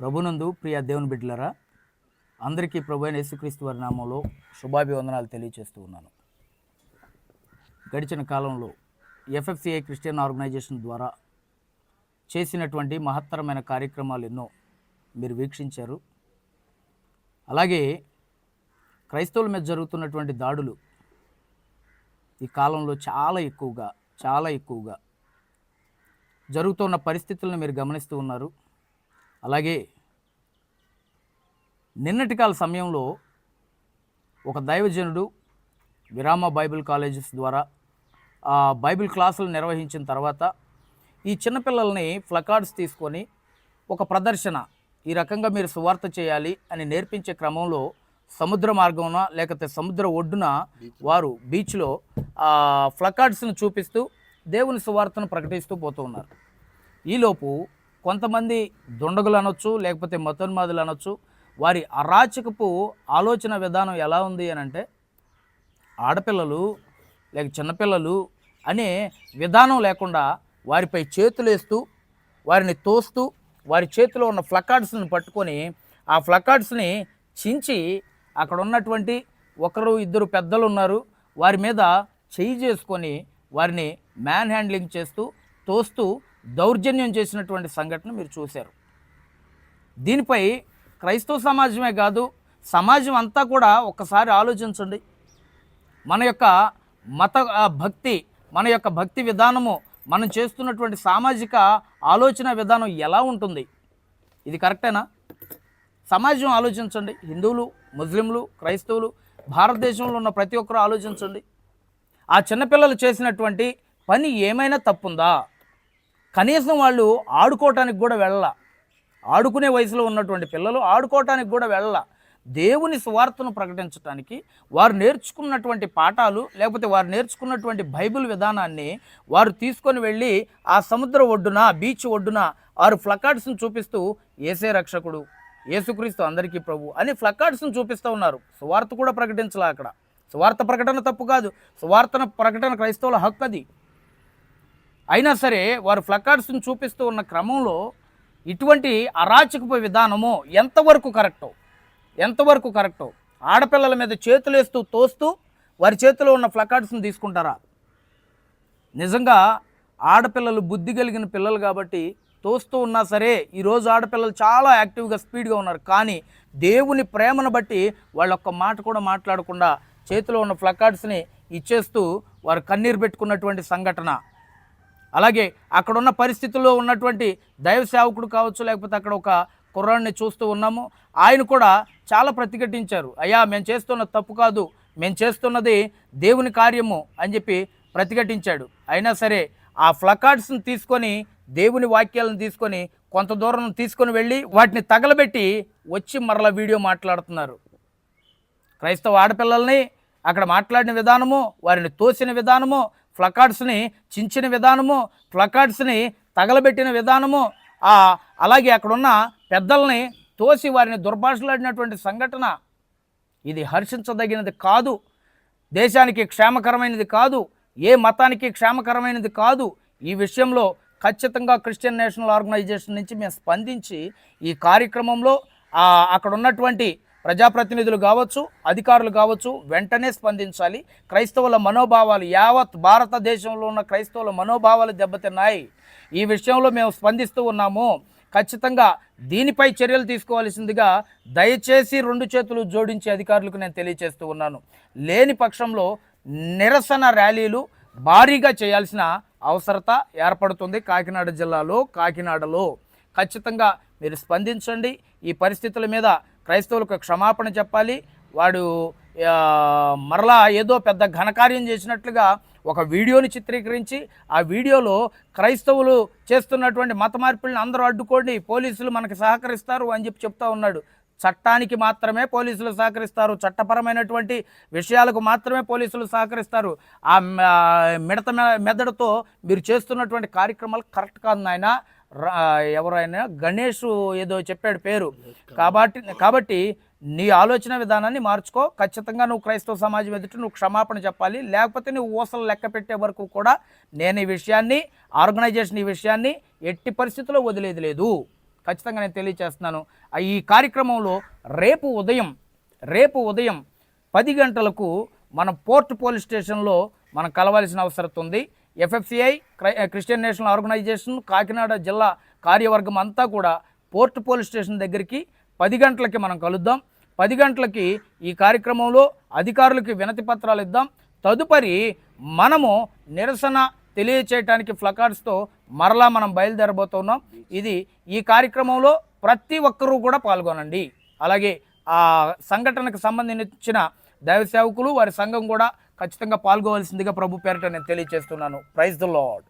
ప్రభునందు ప్రియ దేవుని బిడ్డలరా అందరికీ ప్రభు అయిన యేసుక్రీస్తు వారి నామంలో శుభాభివందనాలు తెలియజేస్తూ ఉన్నాను. గడిచిన కాలంలో ఎఫ్ఎఫ్సిఐ క్రిస్టియన్ ఆర్గనైజేషన్ ద్వారా చేసినటువంటి మహత్తరమైన కార్యక్రమాలు ఎన్నో మీరు వీక్షించారు. అలాగే క్రైస్తవుల మీద జరుగుతున్నటువంటి దాడులు ఈ కాలంలో చాలా ఎక్కువగా చాలా ఎక్కువగా జరుగుతున్న పరిస్థితులను మీరు గమనిస్తూ ఉన్నారు. అలాగే నిన్నటి కాల సమయంలో ఒక దైవజనుడు విరామ బైబిల్ కాలేజెస్ ద్వారా ఆ బైబిల్ క్లాసులు నిర్వహించిన తర్వాత ఈ చిన్నపిల్లల్ని ఫ్లకార్డ్స్ తీసుకొని ఒక ప్రదర్శన ఈ రకంగా మీరు సువార్త చేయాలి అని నేర్పించే క్రమంలో సముద్ర మార్గమున లేకపోతే సముద్ర ఒడ్డున వారు బీచ్లో ఆ ఫ్లకార్డ్స్ను చూపిస్తూ దేవుని సువార్తను ప్రకటిస్తూ పోతూ ఉన్నారు. ఈలోపు కొంతమంది దుండగులు అనొచ్చు లేకపోతే మతోన్మాదులు అనొచ్చు వారి అరాచకపు ఆలోచన విధానం ఎలా ఉంది అని అంటే ఆడపిల్లలు లేక చిన్నపిల్లలు అనే విధానం లేకుండా వారిపై చేతులేస్తూ వారిని తోస్తూ వారి చేతిలో ఉన్న ఫ్లకార్డ్స్ని పట్టుకొని ఆ ఫ్లకార్డ్స్ని చించి అక్కడ ఉన్నటువంటి ఒకరు ఇద్దరు పెద్దలు ఉన్నారు. వారి మీద చేయి చేసుకొని వారిని మ్యాన్ హ్యాండ్లింగ్ చేస్తూ తోస్తూ దౌర్జన్యం చేసినటువంటి సంఘటన మీరు చూశారు. దీనిపై క్రైస్తవ సమాజమే కాదు సమాజం అంతా కూడా ఒక్కసారి ఆలోచించండి. మన యొక్క మత భక్తి మన యొక్క భక్తి విధానము మనం చేస్తున్నటువంటి సామాజిక ఆలోచన విధానం ఎలా ఉంటుంది? ఇది కరెక్టేనా? సమాజం ఆలోచించండి. హిందువులు ముస్లింలు క్రైస్తవులు భారతదేశంలో ఉన్న ప్రతి ఒక్కరూ ఆలోచించండి. ఆ చిన్నపిల్లలు చేసినటువంటి పని ఏమైనా తప్పుందా? కనీసం వాళ్ళు ఆడుకోవటానికి కూడా వెళ్ళ. ఆడుకునే వయసులో ఉన్నటువంటి పిల్లలు ఆడుకోవటానికి కూడా వెళ్ళ. దేవుని సువార్తను ప్రకటించడానికి వారు నేర్చుకున్నటువంటి పాఠాలు లేకపోతే వారు నేర్చుకున్నటువంటి బైబిల్ విధానాన్ని వారు తీసుకొని వెళ్ళి ఆ సముద్ర ఒడ్డున బీచ్ ఒడ్డున వారు ఫ్లకార్డ్స్ని చూపిస్తూ ఏసే రక్షకుడు ఏసుక్రీస్తు అందరికీ ప్రభు అని ఫ్లకార్డ్స్ని చూపిస్తూ ఉన్నారు. సువార్త కూడా ప్రకటించలే అక్కడ. సువార్త ప్రకటన తప్పు కాదు. సువార్తన ప్రకటన క్రైస్తవుల హక్కు అది. అయినా సరే వారు ఫ్లకార్డ్స్ని చూపిస్తూ ఉన్న క్రమంలో ఇటువంటి అరాచకపు విధానము ఎంతవరకు కరెక్టో ఎంతవరకు కరెక్టో ఆడపిల్లల మీద చేతులేస్తూ తోస్తూ వారి చేతిలో ఉన్న ఫ్లకార్డ్స్ని తీసుకుంటారా? నిజంగా ఆడపిల్లలు బుద్ధి కలిగిన పిల్లలు కాబట్టి తోస్తూ ఉన్నా సరే ఈరోజు ఆడపిల్లలు చాలా యాక్టివ్గా స్పీడ్గా ఉన్నారు. కానీ దేవుని ప్రేమను బట్టి వాళ్ళ ఒక్క మాట కూడా మాట్లాడకుండా చేతిలో ఉన్న ఫ్లకార్డ్స్ని ఇచ్చేస్తూ వారు కన్నీరు పెట్టుకున్నటువంటి సంఘటన. అలాగే అక్కడ ఉన్న పరిస్థితుల్లో ఉన్నటువంటి దైవ సేవకుడు కావచ్చు లేకపోతే అక్కడ ఒక కుర్రాడిని చూస్తూ ఉన్నాము. ఆయన కూడా చాలా ప్రతిఘటించారు. అయ్యా మేము చేస్తున్న తప్పు కాదు మేము చేస్తున్నది దేవుని కార్యము అని చెప్పి ప్రతిఘటించాడు. అయినా సరే ఆ ఫ్లకార్డ్స్ని తీసుకొని దేవుని వాక్యాలను తీసుకొని కొంత దూరం తీసుకొని వెళ్ళి వాటిని తగలబెట్టి వచ్చి మరలా వీడియో మాట్లాడుతున్నారు. క్రైస్తవ ఆడపిల్లల్ని అక్కడ మాట్లాడిన విధానము వారిని తోసిన విధానము ఫ్లకార్డ్స్ని చించిన విధానము ఫ్లకార్డ్స్ని తగలబెట్టిన విధానము అలాగే అక్కడున్న పెద్దల్ని తోసి వారిని దుర్భాషలాడినటువంటి సంఘటన ఇది హర్షించదగినది కాదు. దేశానికి క్షేమకరమైనది కాదు. ఏ మతానికి క్షేమకరమైనది కాదు. ఈ విషయంలో ఖచ్చితంగా క్రిస్టియన్ నేషనల్ ఆర్గనైజేషన్ నుంచి మేము స్పందించి ఈ కార్యక్రమంలో అక్కడ ఉన్నటువంటి ప్రజాప్రతినిధులు కావచ్చు అధికారులు కావచ్చు వెంటనే స్పందించాలి. క్రైస్తవుల మనోభావాలు యావత్ భారతదేశంలో ఉన్న క్రైస్తవుల మనోభావాలు దెబ్బతిన్నాయి. ఈ విషయంలో మేము స్పందిస్తూ ఉన్నాము. ఖచ్చితంగా దీనిపై చర్యలు తీసుకోవాల్సిందిగా దయచేసి రెండు చేతులు జోడించే అధికారులకు నేను తెలియజేస్తూ ఉన్నాను. లేని పక్షంలో నిరసన ర్యాలీలు భారీగా చేయాల్సిన అవసరత ఏర్పడుతుంది కాకినాడ జిల్లాలో కాకినాడలో. ఖచ్చితంగా మీరు స్పందించండి. ఈ పరిస్థితుల మీద క్రైస్తవులకు క్షమాపణ చెప్పాలి. వాడు మరలా ఏదో పెద్ద ఘనకార్యం చేసినట్లుగా ఒక వీడియోని చిత్రీకరించి ఆ వీడియోలో క్రైస్తవులు చేస్తున్నటువంటి మత మార్పులను అందరూ అడ్డుకోండి పోలీసులు మనకు సహకరిస్తారు అని చెప్పి చెప్తా ఉన్నాడు. చట్టానికి మాత్రమే పోలీసులు సహకరిస్తారు చట్టపరమైనటువంటి విషయాలకు మాత్రమే పోలీసులు సహకరిస్తారు. ఆ మిడత మె- మెదడుతో మీరు చేస్తున్నటువంటి కార్యక్రమాలు కరెక్ట్ కాదు నాయన. ఎవరైనా గణేష్ ఏదో చెప్పాడు పేరు. కాబట్టి కాబట్టి నీ ఆలోచన విధానాన్ని మార్చుకో. ఖచ్చితంగా నువ్వు క్రైస్తవ సమాజం ఎదుట నువ్వు క్షమాపణ చెప్పాలి. లేకపోతే నువ్వు ఊసలు లెక్క పెట్టే వరకు కూడా నేను ఈ విషయాన్ని ఆర్గనైజేషన్ ఈ విషయాన్ని ఎట్టి పరిస్థితుల్లో వదిలేది లేదు. ఖచ్చితంగా నేను తెలియచేస్తున్నాను. ఈ కార్యక్రమంలో రేపు ఉదయం రేపు ఉదయం పది గంటలకు మన పోర్ట్ పోలీస్ స్టేషన్లో మనం కలవాల్సిన అవసరం ఉంది. FFCI Christian national organisation Kakinada జిల్లా కార్యవర్గం అంతా కూడా పోర్ట్ పోలీస్ స్టేషన్ దగ్గరికి పది గంటలకి మనం కలుద్దాం. పది గంటలకి ఈ కార్యక్రమంలో అధికారులకి వినతి పత్రాలు ఇద్దాం. తదుపరి మనము నిరసన తెలియచేయటానికి ఫ్లకార్డ్స్తో మరలా మనం బయలుదేరబోతున్నాం. ఇది ఈ కార్యక్రమంలో ప్రతి ఒక్కరూ కూడా పాల్గొనండి. అలాగే ఆ సంఘటనకు సంబంధించిన దైవ సేవకులు వారి సంఘం కూడా ఖచ్చితంగా పాల్గొవలసిందిగా ప్రభు పేరిట నేను తెలియజేస్తున్నాను. Praise the lord